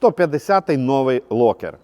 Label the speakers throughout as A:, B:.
A: 150-й новий локер.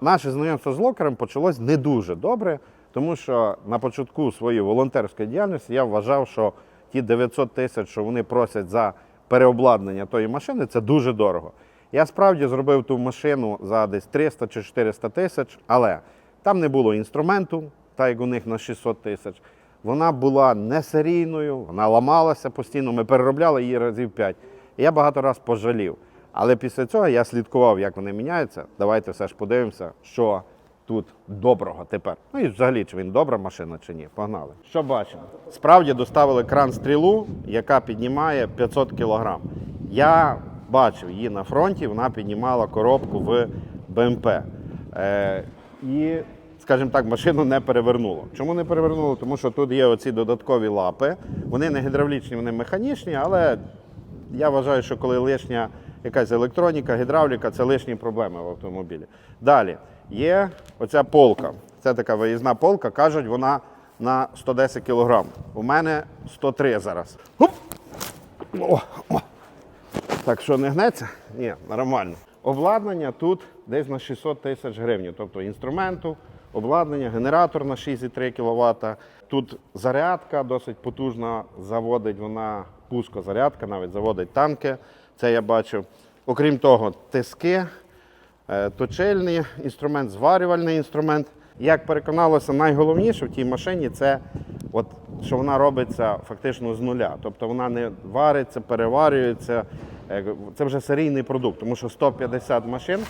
A: Наше знайомство з локером почалось не дуже добре, тому що на початку своєї волонтерської діяльності я вважав, що ті 900 тисяч, що вони просять за переобладнання тої машини, це дуже дорого. Я справді зробив ту машину за десь 300 чи 400 тисяч, але там не було інструменту, так як у них на 600 тисяч. Вона була не серійною, вона ламалася постійно. Ми переробляли її разів 5. І я багато разів пожалів. Але після цього я слідкував, як вони міняються. Давайте все ж подивимося, що тут доброго тепер. Ну і взагалі, чи він добра машина, чи ні. Погнали. Що бачимо? Справді доставили кран стрілу, яка піднімає 500 кг. Я бачив її на фронті, вона піднімала коробку в БМП. Е, і, скажімо так, машину не перевернуло. Чому не перевернуло? Тому що тут є оці додаткові лапи. Вони не гідравлічні, вони механічні, але я вважаю, що коли лишня якась електроніка, гідравліка, це лишні проблеми в автомобілі. Далі є оця полка. Це така виїзна полка. Кажуть, вона на 110 кг. У мене 103 зараз. О, о. Так що не гнеться? Ні, нормально. Обладнання тут десь на 600 тисяч гривень. Тобто інструменту, обладнання, генератор на 6,3 кВт. Тут зарядка досить потужна, заводить вона пускозарядка, навіть заводить танки. Це я бачив. Окрім того, тиски, е, точильний інструмент, зварювальний інструмент. Як переконалося, найголовніше в тій машині це, от, що вона робиться фактично з нуля. Тобто вона не вариться, переварюється. Е, Це вже серійний продукт, тому що 150 машин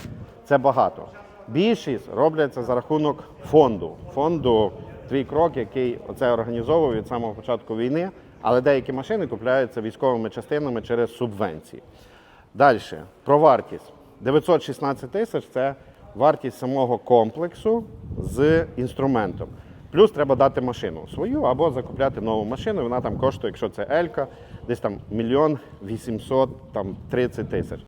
A: це багато. Більшість робляться за рахунок фонду. Фонду твій крок, який оце організовував від самого початку війни, але деякі машини купляються військовими частинами через субвенції. Далі, про вартість. 916 тисяч це вартість самого комплексу з інструментом. Плюс треба дати машину свою або закупляти нову машину. Вона там коштує, якщо це Елька, десь там мільйон 800 там 30 тисяч.